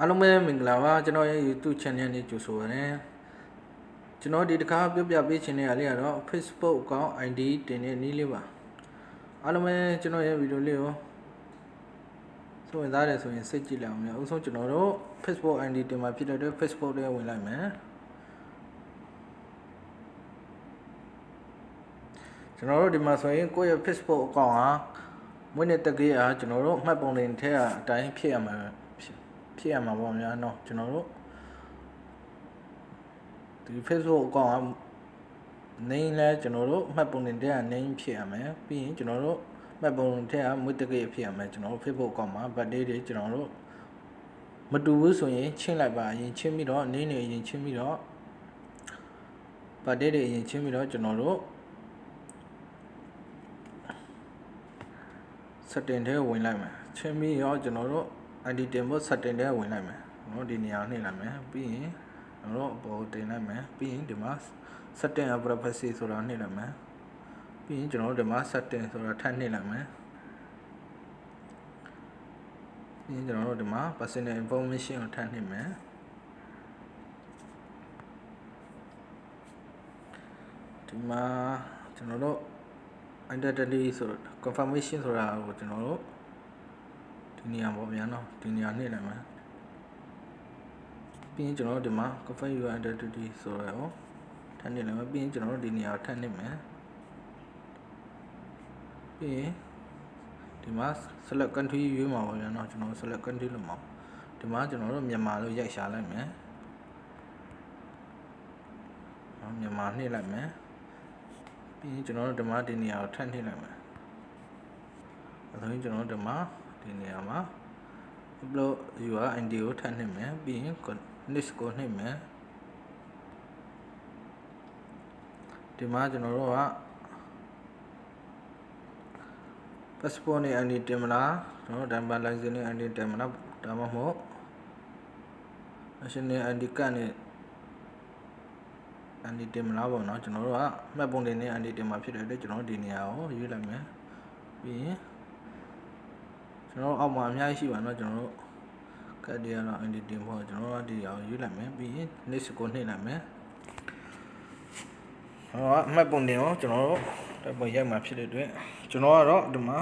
အားလုံးပဲမင်္ဂလာပါကျွန်တော်ရဲ့ YouTube channel နဲ့ကြိုဆိုပါရစေကျွန်တော်ဒီတစ်ခါပြပြပေးချင်တဲ့အားလေးကတော့ Facebook account ID တင်တဲ့နည်းလေးပါအားလုံးပဲကျွန်တော်ရဲ့ဗီဒီယိုလေးကိုဆိုရင်သားတယ်ဆိုရင်စိတ်ကြည့်လိုက်အောင်များအဆုံးကျွန်တော်တို့ Facebook ID တင်မှာဖြစ်တဲ့အတွက် Facebook ထဲဝင်လိုက်မယ်ကျွန်တော်တို့ဒီမှာဆိုရင်ကိုယ့်ရဲ့ Facebook account ဟာမွေးနေ့တက်ကလေးအားကျွန်တော်တို့မှတ်ပုံတင်ထဲအတိုင်းဖြစ်ရမှာ ဖြစ်ဖြစ်ရမှာပေါ့များเนาะကျွန်တော်တို့ဒီ Facebook account က name လဲကျွန်တော်တို့မှတ်ပုံတင်ထဲက name ဖြစ်ရမယ်ပြီးရင်ကျွန်တော်တို့မှတ်ပုံထဲကမွေးတက်ကလေးဖြစ်ရမယ်ကျွန်တော်တို့ Facebook account မှာ birthday တွေကျွန်တော်တို့မတူဘူးဆိုရင်ချင်းလိုက်ပါအရင်ချင်းပြီးတော့ name တွေအရင်ချင်းပြီးတော့ birthday တွေအရင်ချင်းပြီးတော့ကျွန်တော်တို့ setting ထဲဝင်လိုက်မယ်ချင်းပြီးရောကျွန်တော်တို့ ID တင်ဖို့ setting ထဲဝင်လိုက်မယ်ကျွန်တော်ဒီနေရာနှိပ်လိုက်မယ်ပြီးရင်ကျွန်တော်တို့အပေါ်တင်လိုက်မယ်ပြီးရင်ဒီမှာ setting of privacy ဆိုတာနှိပ်လိုက်မယ်ပြီးရင်ကျွန်တော်တို့ဒီမှာ setting ဆိုတာထပ်နှိပ်လိုက်မယ်ပြီးရင်ကျွန်တော်တို့ဒီမှာ personal information ကိုထပ်နှိပ်မယ်ဒီမှာကျွန်တော်တို့ identity ဆိုတော့ confirmation ဆိုတာကိုကျွန်တော်တို့ဒီ နေရာပေါ့ဗျာနော်ဒီနေရာနှိပ်လိုက်မယ်ပြီးရင်ကျွန်တော်တို့ဒီမှာ confirm your identity ဆိုတော့ထပ်နှိပ်လိုက်မယ်ပြီးရင်ကျွန်တော်တို့ဒီနေရာကိုထပ်နှိပ်မယ်ပြီးရင်ဒီမှာ select country ရွေးမှာပေါ့ဗျာနော်ကျွန်တော် select country လို့မှာဒီမှာကျွန်တော်တို့မြန်မာလို့ရိုက်ရှာလိုက်မယ်နော်မြန်မာနှိပ်လိုက်မယ်ပြီးရင်ကျွန်တော်တို့ဓမ္မဒီနေရာကိုထပ်နှိပ်လိုက်မယ်အဲဒါဆိုရင်ကျွန်တော်တို့ဓမ္မ ဒီနေရာမှာ upload your ID ကိုထပ်နှိပ်မယ်ပြီးရင် list ကိုနှိပ်မယ်ဒီမှာကျွန်တော်တို့က passport နဲ့ ID တင်မလားကျွန်တော်တို့ driver license နဲ့ ID တင်မလားဒါမှမဟုတ် national ID card နဲ့အန်ဒီတင်မလားပေါ့နော်ကျွန်တော်တို့ကမှတ်ပုံတင်နဲ့အန်ဒီတင်မှာဖြစ်တဲ့အတွက်ကျွန်တော်တို့ဒီနေရာကိုရွေးလိုက်မယ်ပြီးရင် ကျွန်တော်တို့အောက်မှာအများကြီးရှိပါတော့ကျွန်တော်တို့ကတ်ဒီကတော့အန်ဒီတင်ဖို့ကျွန်တော်တို့ဒီနေရာကိုရွေးလိုက်မယ်ပြီးရင် next ကိုနှိပ်လိုက်မယ်ဟောအမှတ်ပုံတင်ကိုကျွန်တော်တို့တက်ပေါ်ရိုက်မှာဖြစ်တဲ့အတွက်ကျွန်တော်ကတော့ဒီမှာ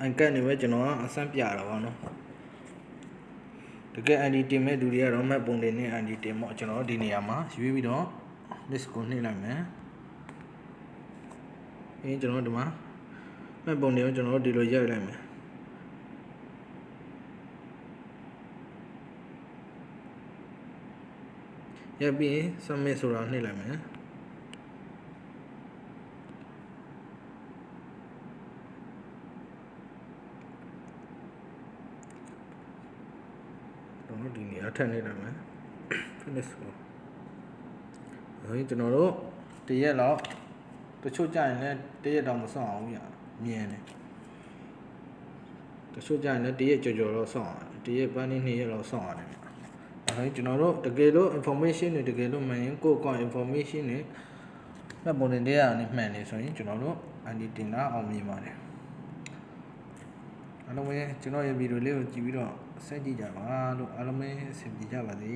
အန်ကတ်နေပဲကျွန်တော်ကအဆန်းပြတာပါနော်တကယ် ID တင်မဲ့လူတွေကတော့မှတ်ပုံတင်နဲ့ ID တင်ပေါ့ကျွန်တော်တို့ဒီနေရာမှာရွေးပြီးတော့ list ကိုနှိပ်လိုက်မယ်။အင်းကျွန်တော်ဒီမှာမှတ်ပုံတွေကိုကျွန်တော်ဒီလိုရိုက်လိုက်မယ်။ ရိုက်ပြီး submit ဆိုတာနှိပ်လိုက်မယ်။တော့ဒီနေရာထပ်နေလိုက်မယ် finish ကိုဒါရင်ကျွန်တော်တို့တရက်လောက်တချို့ကြရင်လည်းတရက်တော့မဆောင်အောင်ရမြင်တယ်တချို့ကြရင်လည်းတရက်ကြော်ကြော်တော့ဆောင်အောင်တရက်ပန်းနေနှစ်ရက်လောက်ဆောင်ရတယ် ဒါရင်ကျွန်တော်တို့တကယ်လို့ information တွေတကယ်လို့မှန်ရင်ကိုယ့်ကောင် information တွေမှတ်ပုံတင်တဲ့အနေမှန်နေဆိုရင်ကျွန်တော်တို့ ID တင်တာအောင်မြင်ပါတယ်အားလုံးပဲကျွန်တော်ရဲ့ဗီဒီယိုလေးကိုကြည့်ပြီးတော့ဆက်ကြည့်ကြပါလို့အားလုံးပဲအဆင်ပြေကြပါစေ